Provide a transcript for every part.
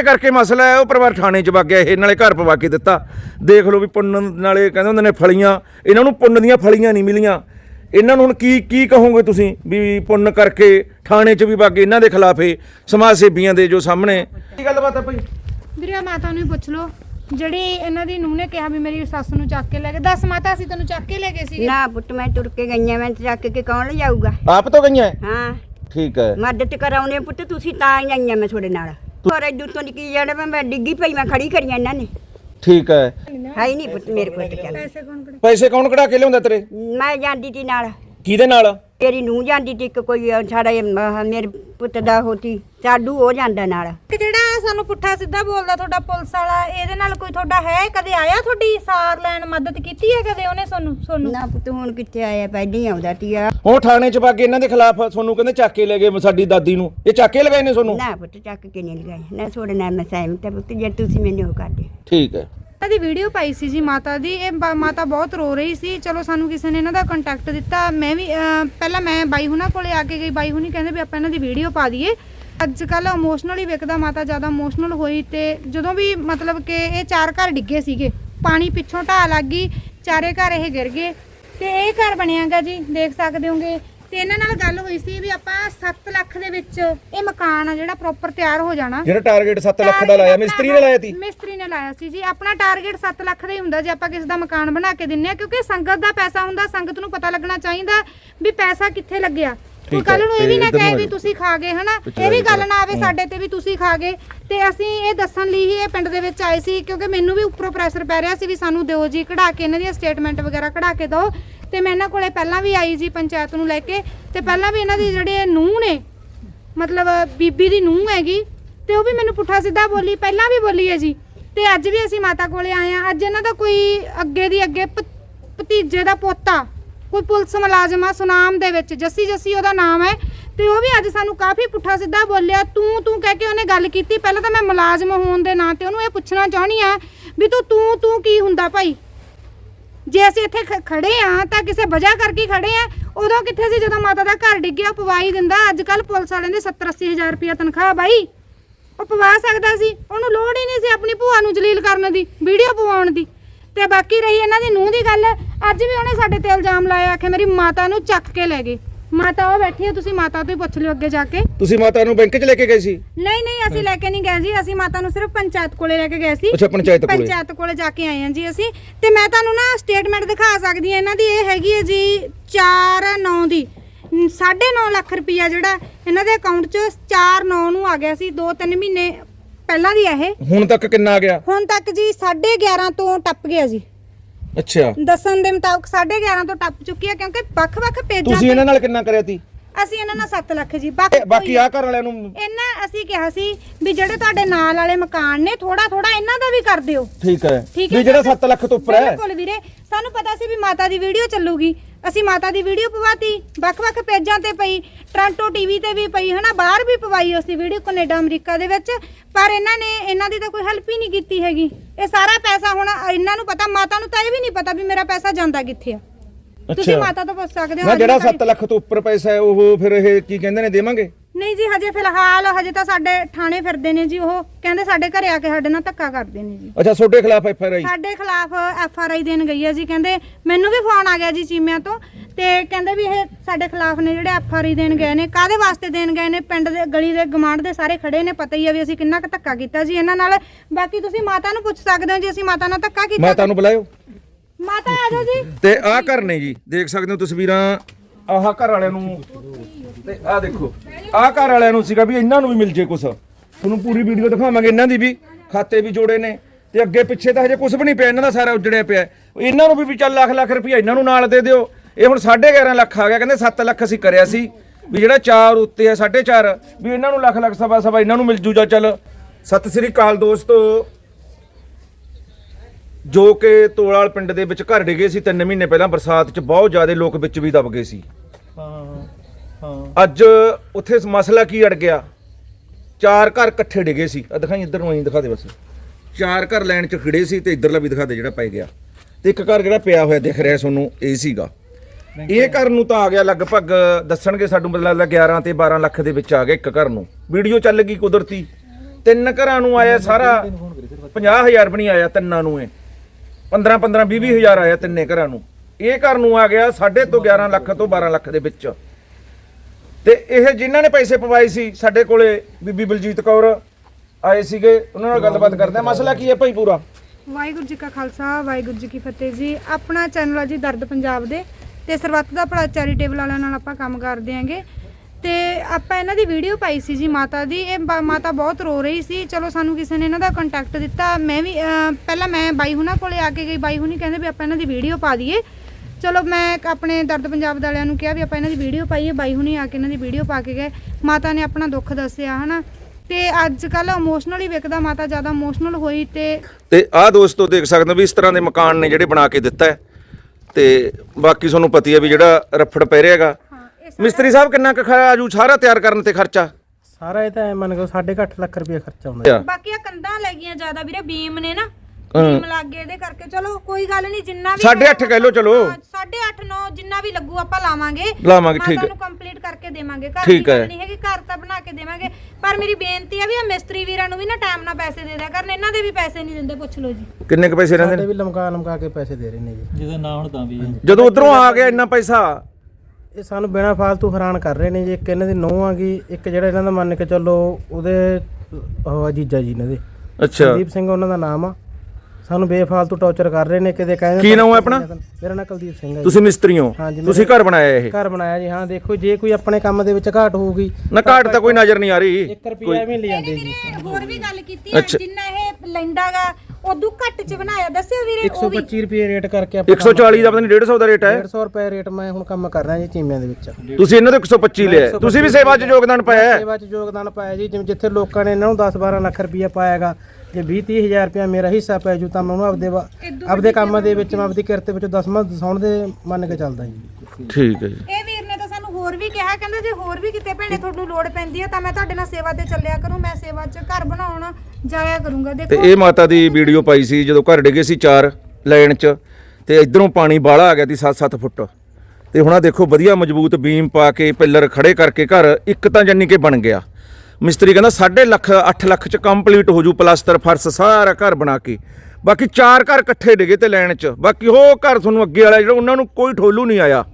ਉਹਦੇ ਕਰਕੇ ਮਸਲਾ ਹੈ ਉਹ ਪਰਿਵਾਰ ਥਾਣੇ 'ਚ ਵਗ ਗਿਆ ਇਹ ਨਾਲੇ ਘਰ ਪਵਾ ਕੇ ਦਿੱਤਾ। ਦੇਖ ਲਓ ਵੀ ਪੁੰਨ ਨਾਲੇ ਕਹਿੰਦੇ ਹੁੰਦੇ ਨੇ ਫਲੀਆਂ ਇਹਨਾਂ ਨੂੰ ਪੁੰਨ ਦੀਆਂ ਫਲੀਆਂ ਨਹੀਂ ਮਿਲੀਆਂ। ਇਹਨਾਂ ਨੂੰ ਹੁਣ ਕੀ ਕੀ ਕਹੋਗੇ ਤੁਸੀਂ ਵੀ ਪੁੰਨ ਕਰਕੇ ਥਾਣੇ 'ਚ ਵੀ ਵਗ ਗਏ ਇਹਨਾਂ ਦੇ ਖਿਲਾਫ ਇਹ ਸਮਾਜ ਸੇਵੀਆਂ ਦੇ ਜੋ ਸਾਹਮਣੇ। ਕੀ ਗੱਲਬਾਤ ਹੈ ਭਾਈ? ਵੀਰੇ ਮਾਤਾ ਨੂੰ ਹੀ ਪੁੱਛ ਲਓ। ਜਿਹੜੀ ਇਹਨਾਂ ਦੀ ਨੂੰਹ ਨੇ ਕਿਹਾ ਵੀ ਮੇਰੀ ਸੱਸ ਨੂੰ ਚੱਕ ਕੇ ਲੈ ਗਏ। ਦੱਸ ਮਾਤਾ ਅਸੀਂ ਤੈਨੂੰ ਚੱਕ ਕੇ ਲੈ ਗਏ ਸੀ ਨਾ ਪੁੱਤ ਮੈਂ ਤੁਰ ਕੇ ਗਈਆਂ ਮੈਂ ਚੱਕ ਕੇ ਕੌਣ ਲਿਜਾਊਗਾ ਆਪ ਤੋਂ ਗਈਆਂ? ਹੈ? ਹਾਂ ਠੀਕ ਹੈ। ਮਦਦ ਕਰਾਉਣੇ ਪੁੱਤ ਤੁਸੀਂ ਤਾਂ ਹੀ ਆਈਆਂ ਮੈਂ ਤੁਹਾਡੇ ਨਾਲ। ਹੋਰ ਇਦੋਂ ਤੋਂ ਕੀ ਜਾਣਾ ਮੈਂ- ਮੈਂ ਡਿੱਗੀ ਪਈ ਮੈਂ ਖੜੀ ਕਰੀਆਂ ਇਹਨਾਂ ਨੇ। ਠੀਕ ਹੈ ਹੈ ਹੀ ਨਹੀਂ ਪੁੱਤ ਮੇਰੇ ਕੋਲ ਚੱਲ। ਪੈਸੇ ਕੌਣ ਕਢਾ ਪੈਸੇ ਕੌਣ ਕਢਾ ਕੇ ਲਿਆਉਂਦਾ ਤੇਰੇ? ਮੈਂ ਜਾਂਦੀ ਤੀ ਨਾਲ। ਕਿਹਦੇ ਨਾਲ? ਤੇਰੀ ਨੂੰ ਜਾਂਦੀ ਤੀ ਇੱਕ ਕੋਈ ਸਾਡਾ ਇਹ, ਮੇਰੇ ਪੁੱਤ ਦਾ ਹੋਤੀ ਸਾਡੂ ਹੋ ਜਾਂਦਾ ਨਾਲ। ਕਿ ਜਿਹੜਾ ਸਾਨੂੰ ਪੁੱਠਾ ਸਿੱਧਾ ਬੋਲਦਾ ਤੁਹਾਡਾ ਪੁਲਿਸ ਵਾਲਾ ਇਹਦੇ ਨਾਲ ਕੋਈ ਤੁਹਾਡਾ ਹੈ? ਕਦੇ ਆਇਆ ਤੁਹਾਡੀ ਸਾਰ ਲੈਣ ਮਦਦ ਕੀਤੀ ਹੈ ਕਦੇ ਉਹਨੇ ਤੁਹਾਨੂੰ ਤੁਹਾਨੂੰ? ਨਾ ਪੁੱਤ ਹੁਣ ਕਿੱਥੇ ਆਇਆ? ਪਹਿਲਾਂ ਆਉਂਦਾ ਤੀ ਆ ਉਹ ਥਾਣੇ 'ਚ ਵਗ ਕੇ ਇਹਨਾਂ ਦੇ ਖਿਲਾਫ ਤੁਹਾਨੂੰ ਕਹਿੰਦੇ ਚੱਕ ਕੇ ਲੈ ਗਏ ਸਾਡੀ ਦਾਦੀ ਨੂੰ। ਇਹ ਚੱਕ ਕੇ ਲਗਾਏ ਨੇ ਤੁਹਾਨੂੰ? ਨਾ ਪੁੱਤ ਚੱਕ ਕੇ ਨਹੀਂ ਲਗਾਇਆ ਨਾ ਤੁਹਾਡੇ ਨਾਲ ਮੈਂ ਸਹਿਮਤ ਹਾਂ ਪੁੱਤ ਜੇ ਤੁਸੀਂ ਮੈਨੂੰ ਉਹ ਕਰਦੇ। ਠੀਕ ਹੈ। ਇਹਨਾਂ ਦੀ ਵੀਡੀਓ ਪਾਈ ਸੀ ਜੀ ਮਾਤਾ ਦੀ। ਇਹ ਬਾ- ਮਾਤਾ ਬਹੁਤ ਰੋ ਰਹੀ ਸੀ। ਚਲੋ ਸਾਨੂੰ ਕਿਸੇ ਨੇ ਇਹਨਾਂ ਦਾ ਕੰਟੈਕਟ ਦਿੱਤਾ। ਮੈਂ ਵੀ ਅਹ, ਪਹਿਲਾਂ ਮੈਂ ਬਾਈ ਹੁਣਾਂ ਕੋਲੇ ਆ ਕੇ ਗਈ। ਬਾਈ ਹੁਣੀ ਕਹਿੰਦੇ ਵੀ ਆਪਾਂ ਇਹਨਾਂ ਦੀ ਵੀਡੀਓ ਪਾ ਦਈਏ। ਅੱਜ ਕੱਲ ਇਮੋਸ਼ਨਲੀ ਵਿਕਦਾ ਮਾਤਾ, ਜ਼ਿਆਦਾ ਇਮੋਸ਼ਨਲ ਹੋਈ ਤੇ ਜਦੋਂ ਵੀ ਮਤਲਬ ਕਿ ਇਹ ਚਾਰ ਘਰ ਡਿੱਗੇ ਸੀਗੇ, ਪਾਣੀ ਪਿੱਛੋਂ ਢਾਹ ਲੱਗ ਗਈ, ਚਾਰੇ ਘਰ ਇਹ ਗਿਰ ਗਏ ਤੇ ਇਹ ਘਰ ਬਣਿਆਗਾ ਜੀ, ਦੇਖ ਸਕਦੇ ਹੋਗੇ। ਤੇ ਇਹਨਾਂ ਨਾਲ ਗੱਲ ਹੋਈ ਸੀ ਵੀ ਆਪਾਂ 7 ਲੱਖ ਦੇ ਵਿੱਚ ਇਹ ਮਕਾਨ ਆ ਜਿਹੜਾ ਪ੍ਰੋਪਰ ਤਿਆਰ ਹੋ ਜਾਣਾ। ਜਿਹੜਾ ਟਾਰਗੇਟ 7 ਲੱਖ ਦਾ ਲਾਇਆ ਮਿਸਤਰੀ ਨੇ ਲਾਇਆ ਤੀ ਮਿਸਤਰੀ ਨੇ ਲਾਇਆ ਸੀ ਜੀ। ਆਪਣਾ ਟਾਰਗੇਟ 7 ਲੱਖ ਦਾ ਹੀ ਹੁੰਦਾ ਜੇ ਆਪਾਂ ਕਿਸੇ ਦਾ ਮਕਾਨ ਬਣਾ ਕੇ ਦਿੰਨੇ ਆ ਕਿਉਂਕਿ ਸੰਗਤ ਦਾ ਪੈਸਾ ਹੁੰਦਾ ਸੰਗਤ ਨੂੰ ਪਤਾ ਲੱਗਣਾ ਚਾਹੀਦਾ ਵੀ ਪੈਸਾ ਕਿੱਥੇ ਲੱਗਿਆ। ਕੋਈ ਕੱਲ ਨੂੰ ਇਹ ਵੀ ਨਾ ਕਹੇ ਵੀ। ਤੁਸੀਂ ਖਾ ਗਏ ਹਨਾ? ਇਹ ਵੀ। ਗੱਲ ਨਾ ਆਵੇ ਸਾਡੇ ਤੇ ਵੀ ਤੁਸੀਂ ਖਾ ਗਏ। ਤੇ ਅਸੀਂ ਇਹ ਦੱਸਣ ਲਈ ਹੀ ਇਹ ਪਿੰਡ ਦੇ ਵਿੱਚ ਆਏ ਸੀ ਕਿਉਂਕਿ ਮੈਨੂੰ ਵੀ ਉੱਪਰੋਂ ਪ੍ਰੈਸ਼ਰ ਪੈ ਰਿਹਾ ਸੀ ਵੀ ਸਾਨੂੰ ਦਿਓ ਜੀ ਕਢਾ ਕੇ ਇਹਨਾਂ ਦੀਆਂ ਸਟੇਟਮੈਂਟ ਵਗੈਰਾ ਕਢਾ ਕੇ ਦਿਓ। ਤੇ ਮੈਂ ਇਹਨਾਂ ਕੋਲੇ ਪਹਿਲਾਂ ਵੀ ਆਈ ਸੀ ਪੰਚਾਇਤ ਨੂੰ ਲੈ ਕੇ ਤੇ ਪਹਿਲਾਂ ਵੀ ਇਹਨਾਂ ਦੀ ਜਿਹੜੇ ਨੂੰਹ ਨੇ, ਮਤਲਬ ਬੀਬੀ ਦੀ ਨੂੰਹ ਹੈਗੀ, ਤੇ ਉਹ ਵੀ ਮੈਨੂੰ ਪੁੱਠਾ ਸਿੱਧਾ ਬੋਲੀ, ਪਹਿਲਾਂ ਵੀ ਬੋਲੀ ਹੈ ਜੀ। ਤੇ ਅੱਜ ਵੀ ਅਸੀਂ ਮਾਤਾ ਕੋਲੇ ਆਏ ਆ ਅੱਜ ਇਹਨਾਂ ਦਾ ਕੋਈ ਅੱਗੇ ਦੀ ਅੱਗੇ ਭਤੀਜੇ ਦਾ ਪੋਤਾ, ਕੋਈ ਪੁਲਿਸ ਮੁਲਾਜ਼ਮ ਆ ਸੁਨਾਮ ਦੇ ਵਿੱਚ, ਜੱਸੀ ਜੱਸੀ ਉਹਦਾ ਨਾਮ ਹੈ। ਤੇ ਉਹ ਵੀ ਅੱਜ ਸਾਨੂੰ ਕਾਫੀ ਪੁੱਠਾ ਸਿੱਧਾ ਬੋਲਿਆ। ਤੂੰ ਤੂੰ ਕਹਿ ਕੇ ਉਹਨੇ ਗੱਲ ਕੀਤੀ। ਪਹਿਲਾਂ ਤਾਂ ਮੈਂ ਮੁਲਾਜ਼ਮ ਹੋਣ ਦੇ ਨਾਂ ਤੇ ਉਹਨੂੰ ਇਹ ਪੁੱਛਣਾ ਚਾਹਣੀ ਆ ਵੀ ਤੂੰ ਤੂੰ ਤੂੰ ਕੀ ਹੁੰਦਾ ਭਾਈ? ਜੇ ਅਸੀਂ ਇੱਥੇ ਖ- ਖੜੇ ਆ, ਤਾਂ ਕਿਸੇ ਵਜ੍ਹਾ ਕਰਕੇ ਹੀ ਖੜੇ ਆ, ਉਦੋਂ ਕਿੱਥੇ ਸੀ ਜਦੋਂ ਮਾਤਾ ਦਾ ਘਰ ਡਿੱਗਿਆ ਪਵਾਈ ਦਿੰਦਾ। ਅੱਜ ਕੱਲ ਪੁਲਿਸ ਵਾਲਿਆਂ ਦੇ 70 80 ਹਜ਼ਾਰ ਰੁਪਇਆ ਤਨਖਾਹ ਬਾਈ। ਉਹ ਪਵਾ ਸਕਦਾ ਸੀ, ਉਹਨੂੰ ਲੋੜ ਹੀ ਨਹੀਂ ਸੀ ਆਪਣੀ ਭੂਆ ਨੂੰ ਜਲੀਲ ਕਰਨ ਦੀ, ਵੀਡੀਓ ਪਵਾਉਣ ਦੀ। ਤੇ ਬਾਕੀ ਰਹੀ ਇਹਨਾਂ ਦੀ ਨੂੰਹ ਦੀ ਗੱਲ, ਅੱਜ ਵੀ ਉਹਨੇ ਸਾਡੇ ਤੇ ਇਲਜ਼ਾਮ ਲਾਇਆ ਕਿ ਮੇਰੀ ਮਾਤਾ ਨੂੰ ਚੱਕ ਕੇ ਲੈ ਗਏ। ਮਾਤਾ ਉਹ ਬੈਠੀ ਹੈ ਤੁਸੀਂ ਮਾਤਾ ਤੋਂ ਹੀ ਪੁੱਛ ਲਿਓ ਅੱਗੇ ਜਾ ਕੇ। ਤੁਸੀਂ ਮਾਤਾ ਨੂੰ ਬੈਂਕ 'ਚ ਲੈ ਕੇ ਗਏ ਸੀ? ਨਹੀਂ ਨਹੀਂ ਅਸੀਂ ਲੈ ਕੇ ਨਹੀਂ ਗਏ ਜੀ ਅਸੀਂ ਮਾਤਾ ਨੂੰ ਸਿਰਫ ਪੰਚਾਇਤ ਕੋਲੇ ਲੈ ਕੇ ਗਏ ਸੀ। ਅੱਛਾ ਪੰਚਾਇਤ ਕੋਲੇ। ਪੰਚਾਇਤ ਕੋਲੇ ਜਾ ਕੇ ਆਏ ਹਾਂ ਜੀ ਅਸੀਂ। ਤੇ ਮੈਂ ਤੁਹਾਨੂੰ ਨਾ ਸਟੇਟਮੈਂਟ ਦਿਖਾ ਸਕਦੀ ਹਾਂ ਇਹਨਾਂ ਦੀ ਇਹ ਹੈਗੀ ਹੈ ਜੀ 4 9 ਦੀ। 9.5 ਲੱਖ ਰੁਪਈਆ ਜਿਹੜਾ ਇਹਨਾਂ ਦੇ ਅਕਾਊਂਟ 'ਚ 4 9 ਨੂੰ ਆ ਗਿਆ ਸੀ 2-3 ਮਹੀਨੇ ਪਹਿਲਾਂ ਦੀ ਇਹ। ਹੁਣ ਤੱਕ ਕਿੰਨਾ ਆ ਗਿਆ? ਹੁਣ ਤੱਕ ਜੀ 11.5 ਤੋਂ ਟੱਪ ਗਿਆ ਜੀ। ਅੱਛਾ। ਦੱਸਣ ਦੇ ਮੁਤਾਬਕ 11.5 ਤੋਂ ਟੱਪ ਚੁੱਕੀ ਹੈ ਕਿਉਂਕਿ ਵੱਖ-ਵੱਖ ਪੇਜਾਂ ਤੁਸੀਂ ਇਹਨਾਂ ਨਾਲ ਕਿੰਨਾ ਕਰਿਆ ਤੀ? ਅਸੀਂ ਇਹਨਾਂ ਨਾਲ 7 ਲੱਖ ਜੀ ਇਹ ਬਾਕੀ ਆ ਘਰ ਵਾਲਿਆਂ ਨੂੰ ਇਹਨਾਂ ਅਸੀਂ ਕਿਹਾ ਸੀ ਵੀ ਜਿਹੜੇ ਤੁਹਾਡੇ ਨਾਲ ਵਾਲੇ ਮਕਾਨ ਨੇ ਥੋੜਾ ਥੋੜਾ ਇਹਨਾਂ ਦਾ ਵੀ ਕਰ ਦਿਓ। ਠੀਕ ਹੈ। ਠੀਕ ਹੈ ਵੀ ਜਿਹੜਾ ਕਿਉਂਕਿ- 7 ਲੱਖ ਤੋਂ ਉੱਪਰ ਹੈ। ਬਿਲਕੁਲ ਵੀਰੇ ਸਾਨੂੰ ਪਤਾ ਸੀ ਵੀ ਮਾਤਾ ਦੀ ਵੀਡੀਓ ਚੱਲੂਗੀ। ਅਸੀਂ ਮਾਤਾ ਦੀ ਵੀਡੀਓ ਪਵਾਤੀ ਵੱਖ-ਵੱਖ ਪੇਜਾਂ ਤੇ ਪਈ ਟ੍ਰਾਂਟੋ ਟੀਵੀ ਤੇ ਵੀ ਪਈ ਹਨਾ ਬਾਹਰ ਵੀ ਪਵਾਈ ਅਸੀਂ ਵੀਡੀਓ ਕੈਨੇਡਾ ਅਮਰੀਕਾ ਦੇ ਵਿੱਚ ਪਰ ਇਹਨਾਂ ਨੇ ਇਹਨਾਂ ਦੀ ਤਾਂ ਕੋਈ ਹੈਲਪ ਹੀ ਨਹੀਂ ਕੀਤੀ ਹੈਗੀ। ਇਹ ਸਾਰਾ ਪੈਸਾ ਹੁਣ ਇਹਨਾਂ ਨੂੰ ਪਤਾ ਮਾਤਾ ਨੂੰ ਤਾਂ ਇਹ ਵੀ ਨਹੀਂ ਪਤਾ ਵੀ ਮੇਰਾ ਪੈਸਾ ਜਾਂਦਾ ਕਿੱਥੇ ਆ। ਤੁਸੀਂ ਮਾਤਾ ਤੋਂ ਪੁੱਛ ਸਕਦੇ ਹੋ ਨਾ ਜਿਹੜਾ ਸਾਡੀ- 7 ਲੱਖ ਤੋਂ ਉੱਪਰ ਪੈਸਾ ਹੈ ਉਹ ਫਿਰ ਇਹ ਕੀ ਕਹਿੰਦੇ ਨੇ ਦੇਵਾਂਗੇ? ਨਹੀਂ ਜੀ ਹਜੇ ਫਿਲਹਾਲ ਹਜੇ ਤਾਂ ਸਾਡੇ ਥਾਣੇ ਫਿਰਦੇ ਨੇ ਜੀ ਉਹ। ਕਹਿੰਦੇ ਸਾਡੇ ਘਰੇ ਆ ਕੇ ਸਾਡੇ ਨਾਲ ਧੱਕਾ ਕਰਦੇ ਨੇ ਜੀ। ਅੱਛਾ ਤੁਹਾਡੇ ਖਿਲਾਫ ਐਫ ਆਰ ਆਈ? ਸਾਡੇ ਖਿਲਾਫ ਐਫ ਆਰ ਆਈ ਦੇਣ ਗਈ ਹੈ ਜੀ ਕਹਿੰਦੇ ਮੈਨੂੰ ਵੀ ਫੋਨ ਆ ਗਿਆ ਜੀ ਚੀਮਿਆਂ ਤੋਂ ਤੇ ਕਹਿੰਦੇ ਵੀ ਇਹ ਸਾਡੇ ਖਿਲਾਫ ਨੇ ਜਿਹੜੇ ਐਫ ਆਰ ਆਈ ਦੇਣ ਗਏ ਨੇ ਕਾਦੇ ਵਾਸਤੇ ਦੇਣ ਗਏ ਨੇ ਪਿੰਡ ਦੇ ਗਲੀ ਦੇ ਗਮਾਂਡ ਦੇ ਸਾਰੇ ਖੜੇ ਨੇ ਪਤਾ ਹੀ ਆ ਵੀ ਅਸੀਂ ਕਿੰਨਾ ਕੁ ਧੱਕਾ ਕੀਤਾ ਜੀ ਇਹਨਾਂ ਨਾਲ। ਬਾਕੀ ਤੁਸੀਂ ਮਾਤਾ ਨੂੰ ਪੁੱਛ ਸਕਦੇ ਹੋ ਜੀ ਅਸੀਂ ਮਾਤਾ ਨਾਲ ਧੱਕਾ ਕੀਤਾ ਮਾਤਾ ਨੂੰ ਬੁਲਾਇਓ। ਮਾਤਾ ਆ ਜਾਓ ਜੀ। ਤੇ ਆਹ ਘਰ ਨੇ ਜੀ ਦੇਖ ਸਕਦੇ ਹੋ ਤਸਵੀਰਾਂ। ਆਹ ਘਰ ਵਾਲਿਆਂ ਨੂੰ ਤੇ ਆਹ ਦੇਖੋ, ਆਹ ਘਰ ਵਾਲਿਆਂ ਨੂੰ ਸੀਗਾ ਵੀ ਇਹਨਾਂ ਨੂੰ ਵੀ ਮਿਲ ਜੇ ਕੁਛ। ਤੁਹਾਨੂੰ ਪੂਰੀ ਵੀਡੀਓ ਦਿਖਾਵਾਂਗੇ ਇਹਨਾਂ ਦੀ ਵੀ, ਖਾਤੇ ਵੀ ਜੋੜੇ ਨੇ ਤੇ ਅੱਗੇ ਪਿੱਛੇ ਤਾਂ ਹਜੇ ਕੁਝ ਵੀ ਨਹੀਂ ਪਿਆ, ਇਹਨਾਂ ਦਾ ਸਾਰਾ ਉਜੜਿਆ ਪਿਆ। ਇਹਨਾਂ ਨੂੰ ਵੀ ਵੀ ਚੱਲ ਲੱਖ ਲੱਖ ਰੁਪਇਆ ਇਹਨਾਂ ਨੂੰ ਨਾਲ ਦੇ ਦਿਓ। ਇਹ ਹੁਣ 11.5 ਲੱਖ ਆ ਗਿਆ, ਕਹਿੰਦੇ 7 ਲੱਖ ਅਸੀਂ ਕਰਿਆ ਸੀ। ਵੀ ਜਿਹੜਾ 4 ਉੱਤੇ ਹੈ 4.5 ਵੀ ਇਹਨਾਂ ਨੂੰ ਲੱਖ ਲੱਖ ਸਵਾ ਸਵਾ ਇਹਨਾਂ ਨੂੰ ਮਿਲ ਜੂ ਜਾਂ ਚੱਲ। ਸਤਿ ਸ੍ਰੀ ਅਕਾਲ ਦੋਸਤੋ। ਜੋ ਕਿ ਤੋਲਾਲ ਪਿੰਡ ਦੇ ਵਿੱਚ ਘਰ ਡਿੱਗੇ ਸੀ 3 ਮਹੀਨੇ ਪਹਿਲਾਂ ਬਰਸਾਤ 'ਚ ਬਹੁਤ ਜ਼ਿਆਦਾ ਲੋਕ ਵਿੱਚ ਵੀ ਦਬ ਗਏ ਸੀ। ਅੱਜ ਉੱਥੇ ਮਸਲਾ ਕੀ ਅੜ ਗਿਆ? ਚਾਰ ਘਰ ਇਕੱਠੇ ਡਿੱਗੇ ਸੀ। ਆ ਦਿਖਾਈ ਇੱਧਰ ਨੂੰ ਆਈ ਦਿਖਾ ਦੇ ਬਸ। ਚਾਰ ਘਰ ਲਾਈਨ 'ਚ ਖੜੇ ਸੀ ਤੇ ਇੱਧਰਲਾ ਵੀ ਦਿਖਾ ਦੇ ਜਿਹੜਾ ਪੈ ਗਿਆ। ਤੇ ਇੱਕ ਘਰ ਜਿਹੜਾ ਪਿਆ ਹੋਇਆ ਦਿਖ ਰਿਹਾ ਤੁਹਾਨੂੰ ਇਹ ਸੀਗਾ। ਇਹ ਘਰ ਨੂੰ ਤਾਂ ਆ ਗਿਆ ਲਗਭਗ ਦੱਸਣਗੇ ਸਾਨੂੰ ਮਤਲਬ ਲੱਗਦਾ 11 ਤੇ 12 ਲੱਖ ਦੇ ਵਿੱਚ ਆ ਗਿਆ ਇੱਕ ਘਰ ਨੂੰ। ਵੀਡੀਓ ਚੱਲ ਗਈ ਕੁਦਰਤੀ। ਤਿੰਨ ਘਰਾਂ ਨੂੰ ਆਇਆ ਸਾਰਾ 50000 ਵੀ ਨਹੀਂ ਆਇਆ ਤਿੰਨਾਂ ਨੂੰ ਇਹ। 15 15 20 ਹਜ਼ਾਰ ਆਇਆ ਤਿੰਨੇ ਘਰਾਂ ਨੂੰ। ਇਹ ਘਰ ਨੂੰ ਆ ਗਿਆ ਸਾਢੇ ਤੋਂ 11 ਲੱਖ ਤੋਂ 12 ਲੱਖ ਦੇ ਵਿੱਚ। ਤੇ ਇਹ ਜਿਨ੍ਹਾਂ ਨੇ ਪੈਸੇ ਪਵਾਏ ਸੀ ਸਾਡੇ ਕੋਲੇ ਬੀਬੀ ਬਲਜੀਤ ਕੌਰ ਆਏ ਸੀਗੇ ਉਹਨਾਂ ਨਾਲ ਗੱਲਬਾਤ ਕਰਦੇ ਆ ਮਸਲਾ ਕੀ ਹੈ ਭਾਈ ਪੂਰਾ? ਵਾਹਿਗੁਰੂ ਜੀ ਕਾ ਖਾਲਸਾ ਵਾਹਿਗੁਰੂ ਜੀ ਕੀ ਫਤਿਹ ਜੀ। ਆਪਣਾ ਚੈਨਲ ਆ ਜੀ ਦਰਦ ਪੰਜਾਬ ਦੇ। ਤੇ ਸਰਬੱਤ ਦਾ ਭਲਾ ਚੈਰੀਟੇਬਲ ਵਾਲਿਆਂ ਨਾਲ ਆਪਾਂ ਕੰਮ ਕਰਦੇ ਆਂਗੇ ਤੇ ਆਪਾਂ ਇਹਨਾਂ ਦੀ ਵੀਡੀਓ ਪਾਈ ਸੀ ਜੀ ਮਾਤਾ ਦੀ। ਇਹ ਬਾ- ਮਾਤਾ ਬਹੁਤ ਰੋ ਰਹੀ ਸੀ। ਚਲੋ ਸਾਨੂੰ ਕਿਸੇ ਨੇ ਇਹਨਾਂ ਦਾ ਕੰਟੈਕਟ ਦਿੱਤਾ। ਮੈਂ ਵੀ ਅਹ, ਪਹਿਲਾਂ ਮੈਂ ਬਾਈ ਹੁਣਾਂ ਕੋਲੇ ਆ ਕੇ ਗਈ। ਬਾਈ ਹੁਣੀ ਕਹਿੰਦੇ ਵੀ ਆਪਾਂ ਇਹਨਾਂ ਦੀ ਵੀਡੀਓ ਪਾ ਦਈਏ। ਚਲੋ ਮੈਂ ਆਪਣੇ ਦਰਦ ਪੰਜਾਬ ਵਾਲਿਆਂ ਨੂੰ ਕਿਹਾ ਵੀ ਆਪਾਂ ਇਹਨਾਂ ਦੀ ਵੀਡੀਓ ਪਾਈਏ ਬਾਈ ਹੁਣੀ ਆ ਕੇ ਇਹਨਾਂ ਦੀ ਵੀਡੀਓ ਪਾ ਕੇ ਗਏ। ਮਾਤਾ ਨੇ ਆਪਣਾ ਦੁੱਖ ਦੱਸਿਆ ਹਨਾ? ਤੇ ਅੱਜ ਕੱਲ ਇਮੋਸ਼ਨਲੀ ਵਿਕਦਾ ਮਾਤਾ ਜ਼ਿਆਦਾ ਇਮੋਸ਼ਨਲ ਹੋਈ ਤੇ ਤੇ ਆਹ ਦੋਸਤੋ ਦੇਖ ਸਕਦੇ ਹੋ ਵੀ ਇਸ ਤਰ੍ਹਾਂ ਦੇ ਮਕਾਨ ਨੇ ਜਿਹੜੇ ਬਣਾ ਕੇ ਦਿੱਤਾ ਹੈ। ਤੇ ਬਾਕੀ ਤੁਹਾਨੂੰ ਪਤੀ ਹੈ ਵੀ ਜਿਹੜਾ ਰਫੜ ਪੈ ਰਿਹਾ ਹੈਗਾ। ਹਾਂ ਇਹ ਮਿਸਤਰੀ ਸਾਹਿਬ ਕਿੰਨਾ ਕੁ ਖਾ ਆਜੂ ਸਾਰਾ ਤਿਆਰ ਕਰਨ ਤੇ ਖਰਚਾ? ਸਾਰਾ ਇਹ ਤਾਂ ਐਂ ਮੰਨ ਕੇ 8.5 ਲੱਖ ਰੁਪਏ ਖਰਚਾ ਆਉਂਦਾ। ਬਾਕੀ ਆ ਕੰਧਾਂ ਲੈ ਗਈਆਂ ਜ਼ਿਆਦਾ ਵੀਰੇ ਬੀਮ ਨੇ ਨਾ। ਹਾਂ। ਬੀਮ ਲੱਗ ਗਏ ਇਹਦੇ ਕਰਕੇ। ਚਲੋ ਕੋਈ ਗੱਲ ਨਹੀਂ ਜਿੰਨਾ ਵੀ ਸਾਢੇ ਅੱਠ ਕਹਿ ਲਓ ਚਲੋ। 8.5 9 ਜਿੰਨਾ ਵੀ ਲੱਗੂ ਆਪਾਂ ਲਾਵਾਂਗੇ। ਲਾਵਾਂਗੇ, ਠੀਕ ਹੈ। ਮਾਤਾ ਨੂੰ ਕੰਪਲੀਟ ਕਰਕੇ ਦੇਵਾਂਗੇ। ਘਰ ਠੀਕ ਦੀ ਗੱਲ ਹੈ। ਨਹੀਂ ਹੈਗੀ ਘਰ ਤਾਂ ਬਣਾ ਕੇ ਦੇਵਾਂਗੇ। ਪਰ ਮੇਰੀ ਬੇਨਤੀ ਆ ਵੀ ਆ ਮਿਸਤਰੀ ਵੀਰਾਂ ਨੂੰ ਵੀ ਨਾ ਟਾਈਮ ਨਾਲ ਪੈਸੇ ਦੇ ਦਿਆ ਕਰਨ। ਇਹਨਾਂ ਦੇ ਵੀ ਪੈਸੇ ਨਹੀਂ ਦਿੰਦੇ ਪੁੱਛ ਲਓ ਜੀ। ਕਿੰਨੇ ਕੁ ਪੈਸੇ ਰਹਿੰਦੇ ਸਾਡੇ ਨੇ ਵੀ ਲਮਕਾ ਲਮਕਾ ਕੇ ਪੈਸੇ ਦੇ ਰਹੇ ਨੇ ਜੀ। ਜਿਹਦਾ ਨਾ ਹੁਣ ਤਾਂ ਵੀ ਹੈ। ਜਦੋਂ ਉਧਰੋਂ ਆ ਗਿਆ ਇੰਨਾ ਪੈਸਾ? ਇਹ ਸਾਨੂੰ ਬਿਨਾਂ ਫਾਲਤੂ ਹੈਰਾਨ ਕਰ ਰਹੇ ਨੇ ਜੀ। ਇੱਕ ਇਹਨਾਂ ਦੀ ਨੂੰਹ ਆ ਗਈ ਇੱਕ ਜਿਹੜਾ ਇਹਨਾਂ ਦਾ ਮੰਨ ਕੇ ਚੱਲੋ ਉਹਦੇ ਉਹ ਆ ਜੀਜਾ ਜੀ ਇਹਨਾਂ ਦੇ। ਅੱਛਾ। ਸੰਦੀਪ ਸਿੰਘ ਉਹਨਾਂ ਦਾ ਨਾਮ ਆ। ਸਾਨੂੰ ਬੇਫਾਲਤੂ ਟੌਰਚਰ ਕਰ ਰਹੇ ਨੇ ਕਿਤੇ ਕਹਿੰਦੇ ਕੀ ਨਾਮ ਹੈ ਆਪਣਾ? ਮੇਰਾ ਨਾਮ ਕੁਲਦੀਪ ਸਿੰਘ ਹੈ ਜੀ। ਤੁਸੀਂ ਮਿਸਤਰੀ ਹੋ ਹਾਂਜੀ, ਤੁਸੀਂ ਘਰ ਬਣਾਇਆ ਇਹ? ਘਰ ਬਣਾਇਆ ਜੀ ਹਾਂ ਦੇਖੋ ਜੇ ਕੋਈ ਆਪਣੇ ਕੰਮ ਦੇ ਵਿੱਚ ਘਾਟ ਹੋਊਗੀ ਨਾ ਘਾਟ ਤਾਂ ਕੋਈ ਨਜ਼ਰ ਨਹੀਂ ਆ ਰਹੀ। 1 ਰੁਪਿਆ ਵੀ ਨਹੀਂ ਲਿਆਂਦੇ ਜੀ। ਹੋਰ ਵੀ ਗੱਲ ਕੀਤੀ ਹੈ ਜਿੰਨਾ ਇਹ ਲੈਂਦਾਗਾ ਉਦੋਂ ਘੱਟ ਚ ਬਣਾਇਆ ਦੱਸਿਓ ਵੀਰੇ ਉਹ ਵੀ। 125 ਰੁਪਏ ਰੇਟ ਕਰਕੇ ਆਪਾਂ 140 ਦਾ ਪਤਾ ਨਹੀਂ 150 ਦਾ ਰੇਟ ਹੈ। 150 ਰੁਪਏ ਰੇਟ ਮੈਂ ਹੁਣ ਕੰਮ ਕਰ ਰਿਹਾ ਜੀ ਚੀਮਿਆਂ ਦੇ ਵਿੱਚ। ਤੁਸੀਂ ਇਹਨਾਂ ਤੋਂ 125 ਲਿਆ ਤੁਸੀਂ ਵੀ ਸੇਵਾ 'ਚ ਯੋਗਦਾਨ ਪਾਇਆ ਹੈ। ਸੇਵਾ 'ਚ ਯੋਗਦਾਨ ਪਾਇਆ ਜੀ ਜਿਵੇਂ ਜਿੱਥੇ ਲੋਕਾਂ ਨੇ ਇਹਨਾਂ ਨੂੰ 10-12 ਲੱਖ ਰੁਪਇਆ ਪਾਇਆਗਾ ਜੇ 20-30 ਹਜ਼ਾਰ ਰੁਪਇਆ ਮੇਰਾ ਹਿੱਸਾ ਪੈ ਜੂ ਤਾਂ ਮੈਂ ਉਹਨੂੰ ਆਪਦੇ ਆਪਦੇ ਕੰਮ ਦੇ ਵਿੱਚ ਮੈਂ ਆਪਦੀ ਕਿਰਤ ਵਿੱਚ ਦਸਵਾਂ ਦਸਾਉਣ ਦੇ ਮੰਨ ਕੇ ਚੱਲਦਾ ਜੀ। ਠੀਕ ਹੈ ਜੀ। ਇਹ ਵੀ ਕਿਹਾ ਕਹਿੰਦਾ ਜੇ ਹੋਰ ਵੀ ਕਿਤੇ ਭੈਣੇ ਤੁਹਾਨੂੰ ਲੋੜ ਪੈਂਦੀ ਹੈ ਤਾਂ ਮੈਂ ਤੁਹਾਡੇ ਨਾਲ ਸੇਵਾ ਤੇ ਚੱਲਿਆ ਕਰੂੰ ਮੈਂ ਸੇਵਾ 'ਚ ਘਰ ਬਣਾਉਣ ਜਾਇਆ ਕਰੂੰਗਾ। ਤੇ ਦੇਖੋ ਇਹ ਮਾਤਾ ਦੀ ਵੀਡੀਓ ਪਾਈ ਸੀ ਜਦੋਂ ਘਰ ਡਿੱਗੇ ਸੀ ਚਾਰ ਲਾਈਨ 'ਚ ਤੇ ਇਧਰੋਂ ਪਾਣੀ ਬਾਹਲਾ ਆ ਗਿਆ ਸੀ 7-7 ਫੁੱਟ। ਤੇ ਹੁਣ ਆ ਦੇਖੋ ਵਧੀਆ ਮਜ਼ਬੂਤ ਬੀਮ ਪਾ ਕੇ ਪਿੱਲਰ ਖੜੇ ਕਰਕੇ ਘਰ ਇੱਕ ਤਾਂ ਜੰਨੀ ਕੇ ਬਣ ਗਿਆ। ਮਿਸਤਰੀ ਕਹਿੰਦਾ 1.5 ਲੱਖ 8 ਲੱਖ 'ਚ ਕੰਪਲੀਟ ਹੋ ਜੂ ਪਲਾਸਟਰ ਫਰਸ਼ ਸਾਰਾ ਘਰ ਬਣਾ ਕੇ। ਬਾਕੀ ਚਾਰ ਘਰ ਇਕੱਠੇ ਡਿੱਗੇ ਤੇ ਲਾਈਨ 'ਚ ਬਾਕੀ ਉਹ ਘਰ ਤੁਹਾਨੂੰ ਅੱਗੇ ਵਾਲਾ ਜਿਹੜਾ ਉਹਨਾਂ ਨੂੰ ਕੋਈ ਠੋਲੂ ਨਹੀਂ ਆਇਆ।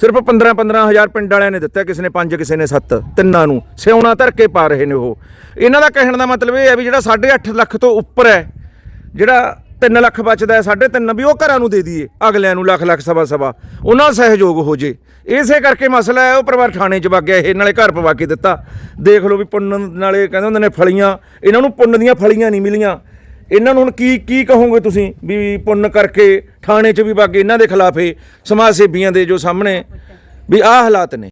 ਸਿਰਫ 15 15000 ਪਿੰਡ ਵਾਲਿਆਂ ਨੇ ਦਿੱਤਾ, ਕਿਸੇ ਨੇ 5 ਕਿਸੇ ਨੇ 7 ਤਿੰਨਾਂ ਨੂੰ। ਸਿਉਣਾ ਧਰ ਕੇ ਪਾ ਰਹੇ ਨੇ ਉਹ। ਇਹਨਾਂ ਦਾ ਕਹਿਣ ਦਾ ਮਤਲਬ ਇਹ ਹੈ ਵੀ ਜਿਹੜਾ 8.5 ਲੱਖ ਤੋਂ ਉੱਪਰ ਹੈ, ਜਿਹੜਾ 3 ਲੱਖ ਬਚਦਾ ਹੈ 3.5 ਵੀ ਉਹ ਘਰਾਂ ਨੂੰ ਦੇ ਦਈਏ, ਅਗਲਿਆਂ ਨੂੰ ਲੱਖ ਲੱਖ ਸਵਾ ਸਵਾ। ਉਹਨਾਂ ਸਹਿਯੋਗ ਹੋ ਜੇ। ਇਸੇ ਕਰਕੇ ਮਸਲਾ ਹੈ, ਉਹ ਪਰਿਵਾਰ ਥਾਣੇ 'ਚ ਵਗ ਗਿਆ, ਇਹ ਨਾਲੇ ਘਰ ਪਵਾ ਕੇ ਦਿੱਤਾ। ਦੇਖ ਲਓ ਵੀ ਪੁੰਨ ਨਾਲੇ ਕਹਿੰਦੇ ਹੁੰਦੇ ਨੇ ਫਲੀਆਂ, ਇਹਨਾਂ ਨੂੰ ਪੁੰਨ ਦੀਆਂ ਫਲੀਆਂ ਨਹੀਂ ਮਿਲੀਆਂ। ਇਹਨਾਂ ਨੂੰ ਹੁਣ ਕੀ ਕੀ ਕਹੋਗੇ ਤੁਸੀਂ ਵੀ ਪੁੰਨ ਕਰਕੇ ਥਾਣੇ 'ਚ ਵੀ ਵਗ ਇਹਨਾਂ ਦੇ ਖਿਲਾਫ ਇਹ ਸਮਾਜ ਸੇਵੀਆਂ ਦੇ ਜੋ ਸਾਹਮਣੇ ਵੀ ਆਹ ਹਾਲਾਤ ਨੇ।